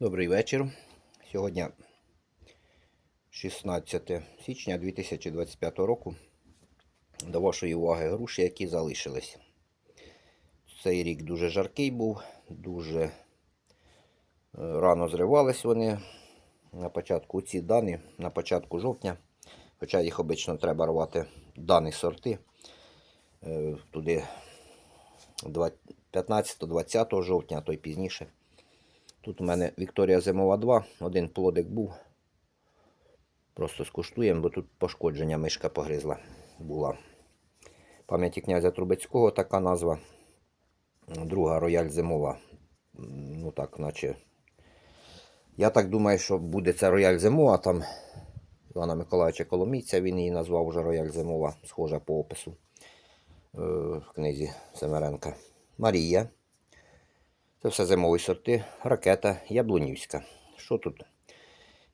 Добрий вечір. Сьогодні 16 січня 2025 року. До вашої уваги груші, які залишились. Цей рік дуже жаркий був, дуже е, рано зривались вони. На початку ці дані, на початку жовтня. Хоча їх обично треба рвати дані сорти. е, Туди 15-20 жовтня, а то й пізніше. Тут у мене Вікторія Зимова 2, один плодик був. Просто скуштуємо, бо тут пошкодження мишка погризла була. Пам'яті князя Трубецького така назва. Друга рояль зимова. Ну так, наче. Я так думаю, що буде це рояль зимова. Там Івана Миколаївича Коломійця, він її назвав вже рояль зимова, схожа по опису е, в книзі Семеренка. Марія. Це все зимові сорти, ракета, яблунівська. Що тут?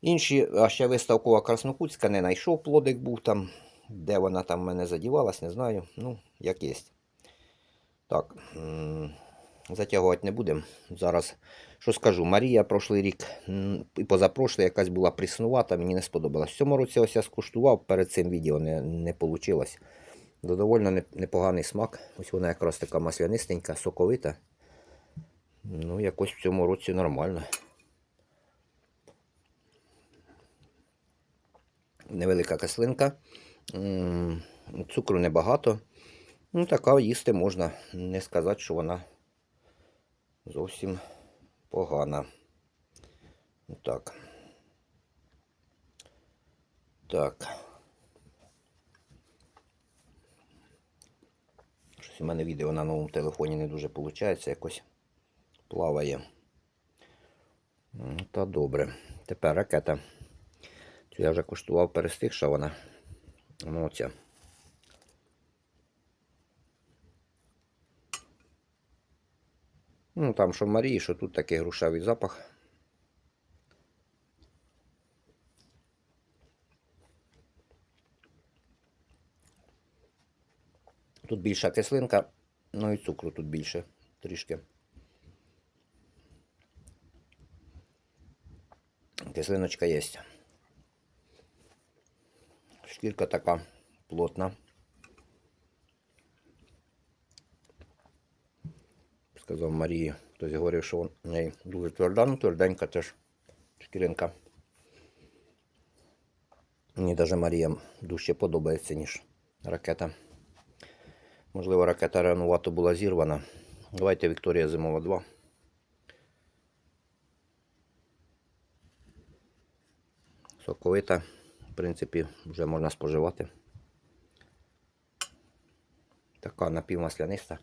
Інші, а ще виставкова Краснокутська, не знайшов плодик був там. Де вона там в мене задівалась, не знаю. Ну, як є. Так, затягувати не будемо. Зараз що скажу, Марія прошлий рік і позапрошлий якась була пріснувата, мені не сподобалась. В цьому році ось я скуштував, перед цим відео не, не вийшло. Довольно непоганий смак. Ось вона якраз така маслянистенька, соковита. Ну, якось в цьому році нормально. Невелика кислинка. Цукру небагато. Ну, така їсти можна. Не сказати, що вона зовсім погана. Так. Так. Щось у мене відео на новому телефоні не дуже виходить якось плаває. Та добре. Тепер ракета. Цю я вже куштував перестигша вона. Ну, оця. Ну, там що в Марії, що тут такий грушевий запах. Тут більша кислинка, ну і цукру тут більше трішки. Кислиночка є. Шкірка така плотна. Сказав Марії, хтось говорив, що в неї дуже тверда, ну тверденька теж шкіринка. Мені навіть Марія дужче подобається, ніж ракета. Можливо, ракета ранувато була зірвана. Давайте Вікторія Зимова 2. Соковита, в принципі, вже можна споживати. Така напівмасляниста.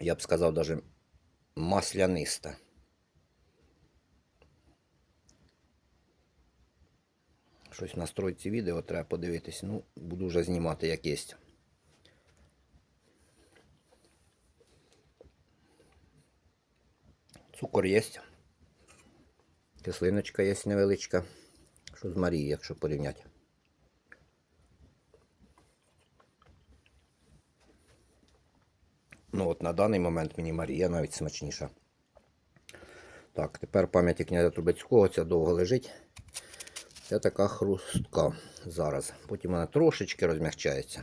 Я б сказав даже масляниста. Щось в настройці відео треба подивитись. Ну, буду вже знімати як є. Цукор є. Кислиночка є невеличка. Що з Марії, якщо порівняти. Ну от на даний момент мені Марія навіть смачніша. Так, тепер пам'яті князя Трубецького ця довго лежить. Це така хрустка зараз. Потім вона трошечки розмягчається.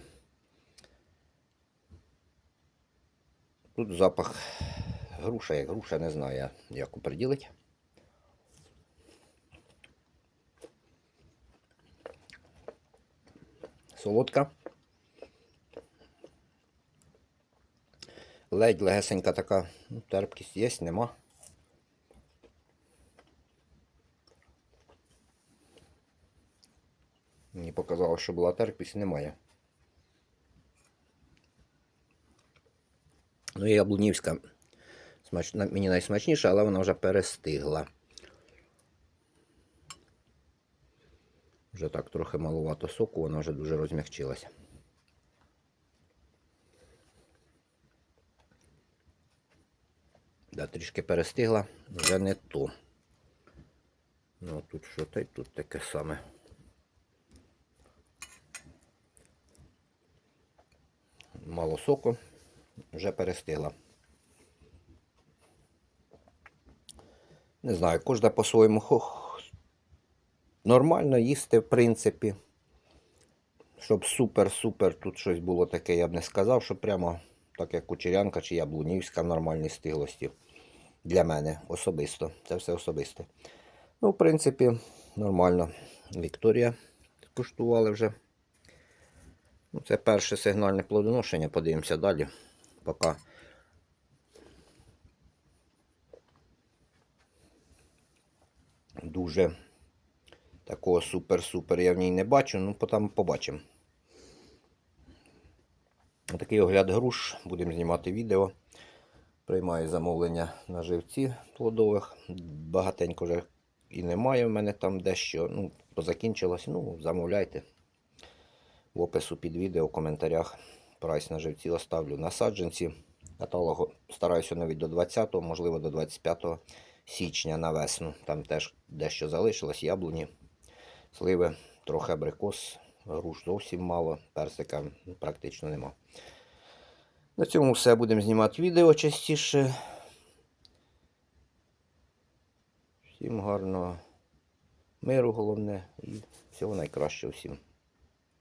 Тут запах груша, як груша, не знаю, як оприділить. Солодка. Ледь легесенька така, ну, терпкість є, нема. Мені показалось, що була терпкість, немає. Ну і яблунівська смачна, мені найсмачніша, але вона вже перестигла. Вже так трохи малувато соку, вона вже дуже розмягчилася. Да, трішки перестигла, вже не то. Ну тут що та й тут таке саме. Мало соку. вже перестигла. Не знаю, кожна по-своєму. Нормально їсти, в принципі. Щоб супер-супер тут щось було таке, я б не сказав, що прямо так як кучерянка чи яблунівська в нормальній стиглості. Для мене особисто. Це все особисте. Ну, в принципі, нормально. Вікторія скуштували вже. Ну, це перше сигнальне плодоношення. Подивимося далі. Поки. Дуже такого супер-супер я в ній не бачу, ну потім побачимо. Такий огляд груш. Будемо знімати відео. Приймаю замовлення на живці плодових. Багатенько вже і немає в мене там дещо. Ну, позакінчилось. Ну, замовляйте. В опису під відео, в коментарях прайс на живці оставлю. На саджанці каталогу стараюся навіть до 20-го, можливо до 25 січня на весну. Там теж дещо залишилось, яблуні, сливи, трохи абрикос, груш зовсім мало, персика практично нема. На цьому все. Будемо знімати відео частіше. Всім гарного миру, головне, і всього найкращого всім.